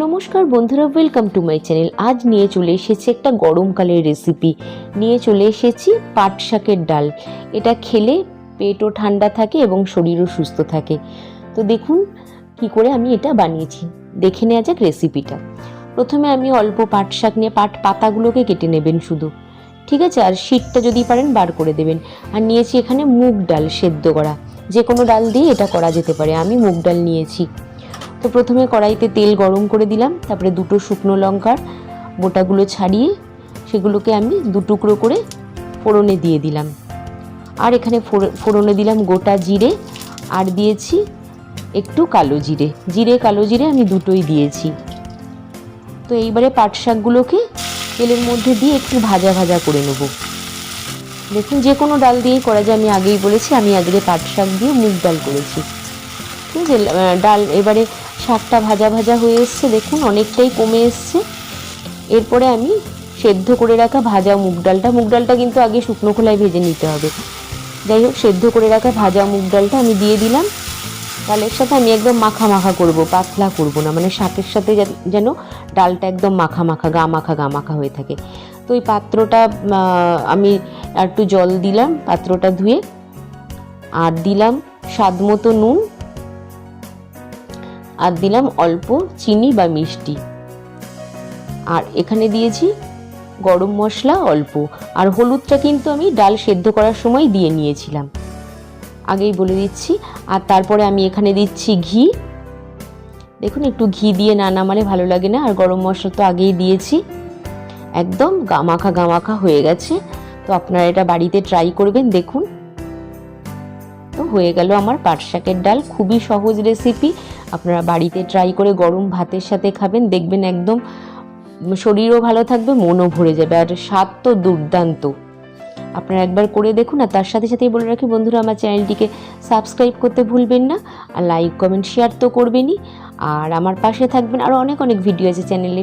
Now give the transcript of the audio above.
নমস্কার বন্ধুরা welcome to my channel আজ নিয়ে চলে এসেছি একটা গরমকালের রেসিপি নিয়ে চলে এসেছি পাট শাকের ডাল। এটা খেলে পেটও ঠান্ডা থাকে এবং শরীরও সুস্থ থাকে। তো দেখুন কি করে আমি এটা বানিয়েছি। দেখে নেওয়া যাক রেসিপিটা প্রথমে আমি অল্প পাট শাক নিয়ে পাট পাতাগুলোকে কেটে নেবেন শুধু। ঠিক আছে? আর শীতটা যদি পারেন বার করে দেবেন। আর নিয়েছি এখানে মুগ ডাল সেদ্ধ করা। যে কোনো ডাল দিয়ে এটা করা যেতে পারে। আমি মুগ ডাল নিয়েছি। তো প্রথমে কড়াইতে তেল গরম করে দিলাম, তারপরে দুটো শুকনো লঙ্কার বোটাগুলো ছাড়িয়ে সেগুলোকে আমি দু টুকরো করে ফোড়নে দিয়ে দিলাম। আর এখানে ফোড়- ফোড়নে দিলাম গোটা জিরে, আর দিয়েছি একটু কালো জিরে। জিরে, কালো জিরে আমি দুটোই দিয়েছি। তো এইবারে পাট শাকগুলোকে তেলের মধ্যে দিয়ে একটু ভাজা ভাজা করে নেব। দেখুন, যে কোনো ডাল দিয়েই করা যায়, আমি আগেই বলেছি, আমি আগে পাট শাক দিয়ে মুগ ডাল করেছি। ঠিক আছে ডাল এবারে শাকটা ভাজা ভাজা হয়ে এসছে, দেখুন অনেকটাই কমে এসছে। এরপরে আমি সেদ্ধ করে রাখা ভাজা মুগ ডালটা মুগ ডালটা কিন্তু আগে শুকনো খোলায় ভেজে নিতে হবে। যাই হোক, সেদ্ধ করে রাখা ভাজা মুগ ডালটা আমি দিয়ে দিলাম। ডালের সাথে আমি একদম মাখা মাখা করব, পাতলা করব না মানে শাকের সাথে যেন ডালটা একদম মাখা মাখা, গা মাখা গা মাখা হয়ে থাকে। তো ওই পাত্রটা আমি একটু জল দিলাম, পাত্রটা ধুয়ে, আর দিলাম স্বাদ মতো নুন আর দিলাম অল্প চিনি বা মিষ্টি। আর এখানে দিয়েছি গরম মশলা অল্প। আর হলুদটা কিন্তু আমি ডাল সেদ্ধ করার সময় দিয়ে নিয়েছিলাম। আগেই বলে দিচ্ছি। আর তারপরে আমি এখানে দিচ্ছি ঘি। দেখুন, একটু ঘি দিয়ে না নামালে ভালো লাগে না। আর গরম মশলা তো আগেই দিয়েছি। একদম গামাখা গামাখা হয়ে গেছে। তো আপনারা এটা বাড়িতে ট্রাই করবেন, দেখুন। তো হয়ে গেল আমার পাট শাকের ডাল। খুবই সহজ রেসিপি আপনারা বাড়িতে ট্রাই করে গরম ভাতের সাথে খাবেন, দেখবেন একদম শরীরও ভালো থাকবে, মনও ভরে যাবে। আর স্বাদ তো দুর্দান্ত। আপনারা একবার করে দেখুন আর তার সাথে সাথেই বলে রাখি, বন্ধুরা, আমার চ্যানেলটিকে সাবস্ক্রাইব করতে ভুলবেন না আর লাইক কমেন্ট শেয়ার তো করবেনই। আর আমার পাশে থাকবেন। আর অনেক অনেক ভিডিও আছে চ্যানেলে।